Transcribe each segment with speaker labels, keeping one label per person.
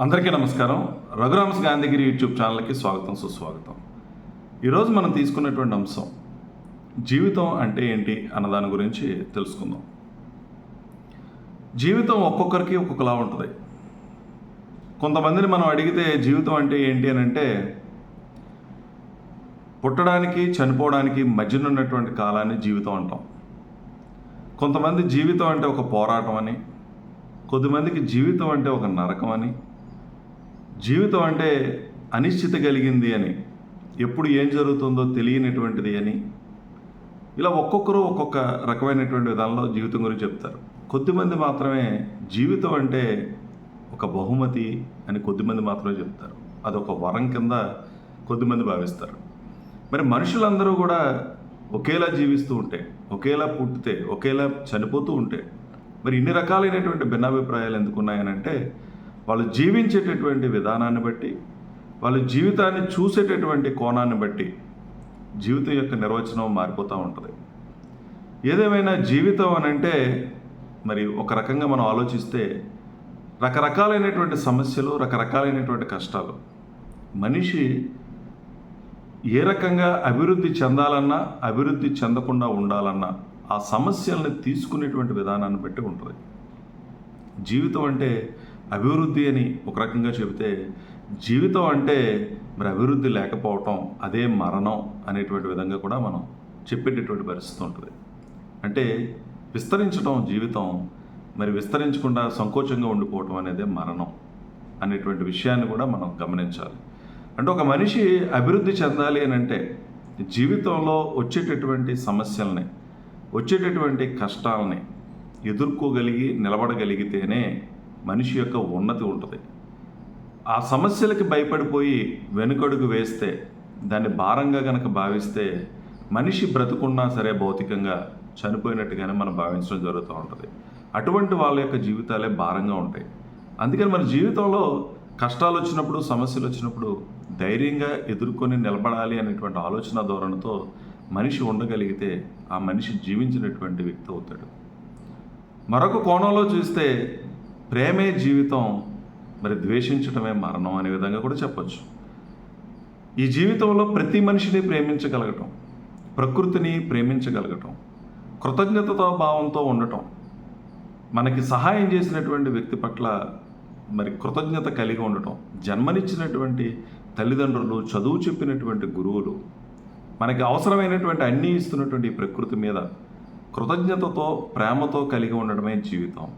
Speaker 1: అందరికీ నమస్కారం. రఘురామ్స్ గాంధీగిరి యూట్యూబ్ ఛానల్కి స్వాగతం సుస్వాగతం. ఈరోజు మనం తీసుకున్నటువంటి అంశం జీవితం అంటే ఏంటి అన్న దాని గురించి తెలుసుకుందాం. జీవితం ఒక్కొక్కరికి ఒక్కొక్కలా ఉంటుంది. కొంతమందిని మనం అడిగితే జీవితం అంటే ఏంటి అని అంటే పుట్టడానికి చనిపోవడానికి మధ్యన ఉన్నటువంటి కాలాన్ని జీవితం అంటాం. కొంతమంది జీవితం అంటే ఒక పోరాటం అని కొద్దిమందికి జీవితం అంటే ఒక నరకం అని జీవితం అంటే అనిశ్చిత కలిగింది అని ఎప్పుడు ఏం జరుగుతుందో తెలియనటువంటిది అని ఇలా ఒక్కొక్కరు ఒక్కొక్క రకమైనటువంటి విధానంలో జీవితం గురించి చెప్తారు. కొద్దిమంది మాత్రమే జీవితం అంటే ఒక బహుమతి అని కొద్దిమంది మాత్రమే చెప్తారు. అదొక వరం కింద కొద్దిమంది భావిస్తారు. మరి మనుషులందరూ కూడా ఒకేలా జీవిస్తూ ఉంటే ఒకేలా పుట్టితే ఒకేలా చనిపోతూ ఉంటే మరి ఇన్ని రకాలైనటువంటి భిన్నాభిప్రాయాలు ఎందుకున్నాయనంటే వాళ్ళు జీవించేటటువంటి విధానాన్ని బట్టి వాళ్ళ జీవితాన్ని చూసేటటువంటి కోణాన్ని బట్టి జీవితం యొక్క నిర్వచనం మారిపోతూ ఉంటుంది. ఏదేమైనా జీవితం అని అంటే మరి ఒక రకంగా మనం ఆలోచిస్తే రకరకాలైనటువంటి సమస్యలు రకరకాలైనటువంటి కష్టాలు. మనిషి ఏ రకంగా అభివృద్ధి చెందాలన్నా అభివృద్ధి చెందకుండా ఉండాలన్నా ఆ సమస్యల్ని తీసుకునేటువంటి విధానాన్ని బట్టి ఉంటుంది. జీవితం అంటే అభివృద్ధి అని ఒక రకంగా చెబితే జీవితం అంటే మరి అభివృద్ధి లేకపోవటం అదే మరణం అనేటువంటి విధంగా కూడా మనం చెప్పేటటువంటి పరిస్థితి ఉంటుంది. అంటే విస్తరించడం జీవితం మరి విస్తరించకుండా సంకోచంగా ఉండిపోవటం అనేది మరణం అనేటువంటి విషయాన్ని కూడా మనం గమనించాలి. అంటే ఒక మనిషి అభివృద్ధి చెందాలి అని అంటే జీవితంలో వచ్చేటటువంటి సమస్యల్ని వచ్చేటటువంటి కష్టాలని ఎదుర్కోగలిగి నిలబడగలిగితేనే మనిషి యొక్క ఉన్నతి ఉంటుంది. ఆ సమస్యలకి భయపడిపోయి వెనుకడుగు వేస్తే దాన్ని భారంగా కనుక భావిస్తే మనిషి బ్రతుకున్నా సరే భౌతికంగా చనిపోయినట్టుగానే మనం భావించడం జరుగుతూ ఉంటుంది. అటువంటి వాళ్ళ యొక్క జీవితాలే భారంగా ఉంటాయి. అందుకని మన జీవితంలో కష్టాలు వచ్చినప్పుడు సమస్యలు వచ్చినప్పుడు ధైర్యంగా ఎదుర్కొని నిలబడాలి అనేటువంటి ఆలోచన ధోరణితో మనిషి ఉండగలిగితే ఆ మనిషి జీవించినటువంటి వ్యక్తి అవుతాడు. మరొక కోణంలో చూస్తే ప్రేమే జీవితం మరి ద్వేషించడమే మరణం అనే విధంగా కూడా చెప్పచ్చు. ఈ జీవితంలో ప్రతి మనిషిని ప్రేమించగలగటం ప్రకృతిని ప్రేమించగలగటం కృతజ్ఞతతో భావంతో ఉండటం మనకి సహాయం చేసినటువంటి వ్యక్తి పట్ల మరి కృతజ్ఞత కలిగి ఉండటం జన్మనిచ్చినటువంటి తల్లిదండ్రులు చదువు చెప్పినటువంటి గురువులు మనకి అవసరమైనటువంటి అన్నీ ఇస్తున్నటువంటి ప్రకృతి మీద కృతజ్ఞతతో ప్రేమతో కలిగి ఉండడమే జీవితం.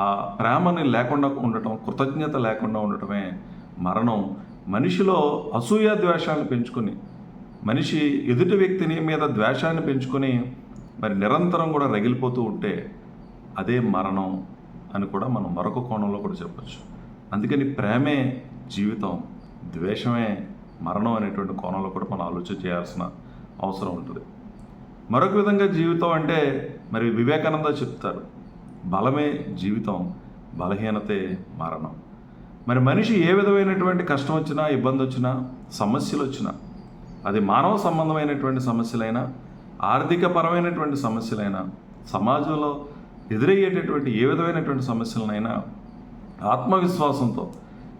Speaker 1: ఆ ప్రేమని లేకుండా ఉండటం కృతజ్ఞత లేకుండా ఉండటమే మరణం. మనిషిలో అసూయ ద్వేషాలను పెంచుకొని మనిషి ఎదుటి వ్యక్తిని మీద ద్వేషాన్ని పెంచుకొని మరి నిరంతరం కూడా రగిలిపోతూ ఉంటే అదే మరణం అని కూడా మనం మరొక కోణంలో కూడా చెప్పచ్చు. అందుకని ప్రేమే జీవితం ద్వేషమే మరణం అనేటువంటి కోణంలో కూడా మనం ఆలోచన చేయాల్సిన అవసరం ఉంటుంది. మరొక విధంగా జీవితం అంటే మరి వివేకానంద చెప్తారు. బలమే జీవితం బలహీనతే మరణం. మరి మనిషి ఏ విధమైనటువంటి కష్టం వచ్చినా ఇబ్బంది వచ్చినా సమస్యలు వచ్చినా అది మానవ సంబంధమైనటువంటి సమస్యలైనా ఆర్థిక పరమైనటువంటి సమస్యలైనా సమాజంలో ఎదురయ్యేటటువంటి ఏ విధమైనటువంటి సమస్యలనైనా ఆత్మవిశ్వాసంతో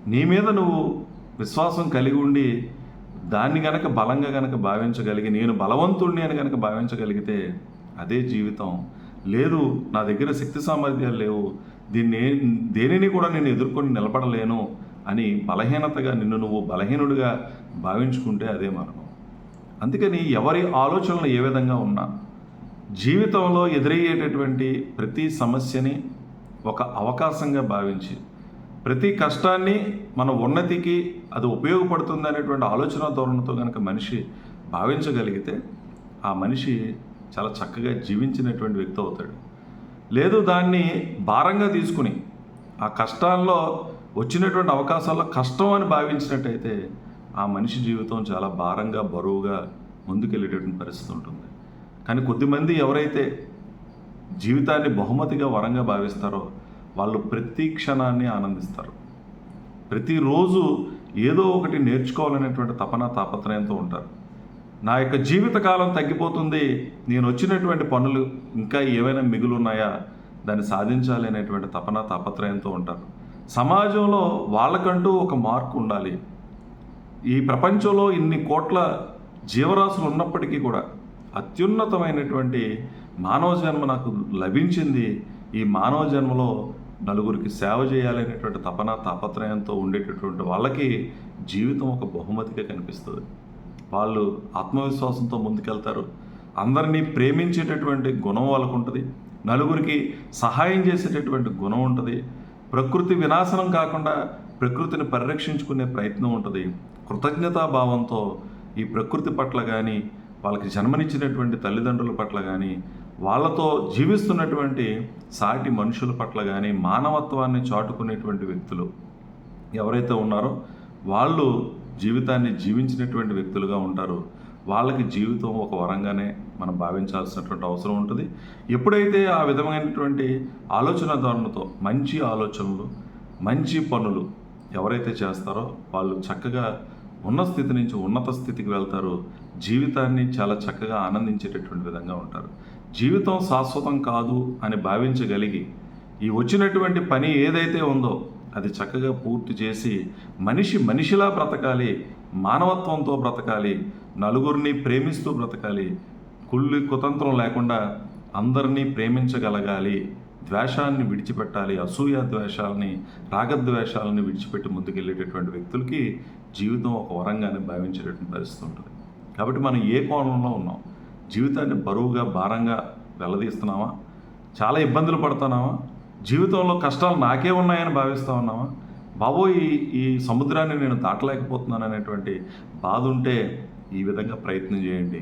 Speaker 1: నీ మీద నువ్వు విశ్వాసం కలిగి ఉండి దాన్ని గనక బలంగా గనక భావించగలిగి నేను బలవంతుణ్ణి అని గనక భావించగలిగితే అదే జీవితం. లేదు నా దగ్గర శక్తి సామర్థ్యాలు లేవు. దీన్ని దేనిని కూడా నేను ఎదుర్కొని నిలబడలేను అని బలహీనతగా నిన్ను నువ్వు బలహీనుడిగా భావించుకుంటే అదే మరణం. అందుకని ఎవరి ఆలోచనలు ఏ విధంగా ఉన్నా జీవితంలో ఎదురయ్యేటటువంటి ప్రతి సమస్యని ఒక అవకాశంగా భావించి ప్రతి కష్టాన్ని మన ఉన్నతికి అది ఉపయోగపడుతుంది అనేటువంటి ఆలోచన ధోరణితో కనుక మనిషి భావించగలిగితే ఆ మనిషి చాలా చక్కగా జీవించినటువంటి వ్యక్తి అవుతాడు. లేదు దాన్ని భారంగా తీసుకుని ఆ కష్టాల్లో వచ్చినటువంటి అవకాశాల్లో కష్టం అని భావించినట్టయితే ఆ మనిషి జీవితం చాలా భారంగా బరువుగా ముందుకెళ్ళేటటువంటి పరిస్థితి ఉంటుంది. కానీ కొద్దిమంది ఎవరైతే జీవితాన్ని బహుమతిగా వరంగా భావిస్తారో వాళ్ళు ప్రతి క్షణాన్ని ఆనందిస్తారు. ప్రతిరోజు ఏదో ఒకటి నేర్చుకోవాలనేటువంటి తపన తాపత్రయంతో ఉంటారు. నా యొక్క జీవితకాలం తగ్గిపోతుంది నేను వచ్చినటువంటి పనులు ఇంకా ఏవైనా మిగులు ఉన్నాయా దాన్ని సాధించాలి అనేటువంటి తపన తాపత్రయంతో ఉంటారు సమాజంలో వాళ్ళకంటూ ఒక మార్కు ఉండాలి. ఈ ప్రపంచంలో ఇన్ని కోట్ల జీవరాశులు ఉన్నప్పటికీ కూడా అత్యున్నతమైనటువంటి మానవ జన్మ నాకు లభించింది. ఈ మానవ జన్మలో నలుగురికి సేవ చేయాలనేటువంటి తపన తాపత్రయంతో ఉండేటటువంటి వాళ్ళకి జీవితం ఒక బహుమతిగా కనిపిస్తుంది. వాళ్ళు ఆత్మవిశ్వాసంతో ముందుకెళ్తారు. అందరినీ ప్రేమించేటటువంటి గుణం వాళ్ళకు ఉంటుంది. నలుగురికి సహాయం చేసేటటువంటి గుణం ఉంటుంది. ప్రకృతి వినాశనం కాకుండా ప్రకృతిని పరిరక్షించుకునే ప్రయత్నం ఉంటుంది. కృతజ్ఞతాభావంతో ఈ ప్రకృతి పట్ల కానీ వాళ్ళకి జన్మనిచ్చినటువంటి తల్లిదండ్రుల పట్ల కానీ వాళ్ళతో జీవిస్తున్నటువంటి సాటి మనుషుల పట్ల కానీ మానవత్వాన్ని చాటుకునేటువంటి వ్యక్తులు ఎవరైతే ఉన్నారో వాళ్ళు జీవితాన్ని జీవించినటువంటి వ్యక్తులుగా ఉంటారు వాళ్ళకి జీవితం ఒక వరంగానే మనం భావించాల్సినటువంటి అవసరం ఉంటుంది. ఎప్పుడైతే ఆ విధమైనటువంటి ఆలోచన ధోరణితో మంచి ఆలోచనలు మంచి పనులు ఎవరైతే చేస్తారో వాళ్ళు చక్కగా ఉన్న స్థితి నుంచి ఉన్నత స్థితికి వెళ్తారు జీవితాన్ని చాలా చక్కగా ఆనందించేటటువంటి విధంగా ఉంటారు. జీవితం శాశ్వతం కాదు అని భావించగలిగి ఈ వచ్చినటువంటి పని ఏదైతే ఉందో అది చక్కగా పూర్తి చేసి మనిషి మనిషిలా బ్రతకాలి మానవత్వంతో బ్రతకాలి నలుగురిని ప్రేమిస్తూ బ్రతకాలి కుళ్ళి కుతంత్రం లేకుండా అందరినీ ప్రేమించగలగాలి ద్వేషాన్ని విడిచిపెట్టాలి అసూయ ద్వేషాలని రాగద్వేషాలని విడిచిపెట్టి ముందుకెళ్ళేటటువంటి వ్యక్తులకి జీవితం ఒక వరంగానే భావించేటటువంటి పరిస్థితి ఉంటుంది. కాబట్టి మనం ఏ కోణంలో ఉన్నాం? జీవితాన్ని బరువుగా భారంగా వెల్లదీస్తున్నామా? చాలా ఇబ్బందులు పడుతున్నామా? జీవితంలో కష్టాలు నాకే ఉన్నాయని భావిస్తూ ఉన్నామా బాబోయ్ ఈ ఈ సముద్రాన్ని నేను దాటలేకపోతున్నాను అనేటువంటి బాధ ఉంటే ఈ విధంగా ప్రయత్నం చేయండి.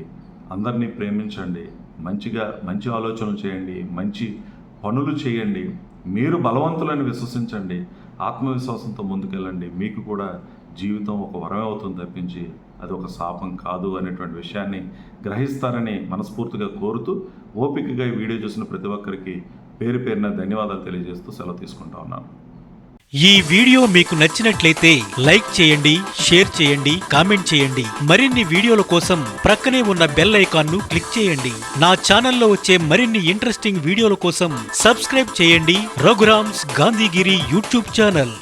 Speaker 1: అందరినీ ప్రేమించండి. మంచిగా మంచి ఆలోచనలు చేయండి. మంచి పనులు చేయండి. మీరు బలవంతులని విశ్వసించండి. ఆత్మవిశ్వాసంతో ముందుకెళ్ళండి. మీకు కూడా జీవితం ఒక వరమే అవుతుంది తప్పించి అది ఒక శాపం కాదు అనేటువంటి విషయాన్ని గ్రహిస్తారని మనస్ఫూర్తిగా కోరుతూ ఓపికగా ఈ వీడియో చూసిన ప్రతి ఒక్కరికి పేరు పేరున ధన్యవాదాలు తెలియజేస్తూ సెలవు తీసుకుంటా ఉన్నాను.
Speaker 2: ఈ వీడియో మీకు నచ్చినట్లయితే లైక్ చేయండి షేర్ చేయండి కామెంట్ చేయండి. మరిన్ని వీడియోల కోసం ప్రక్కనే ఉన్న బెల్ ఐకాన్ను క్లిక్ చేయండి. నా ఛానల్లో వచ్చే మరిన్ని ఇంట్రెస్టింగ్ వీడియోల కోసం సబ్స్క్రైబ్ చేయండి. Raghuram's Gandhigiri YouTube channel.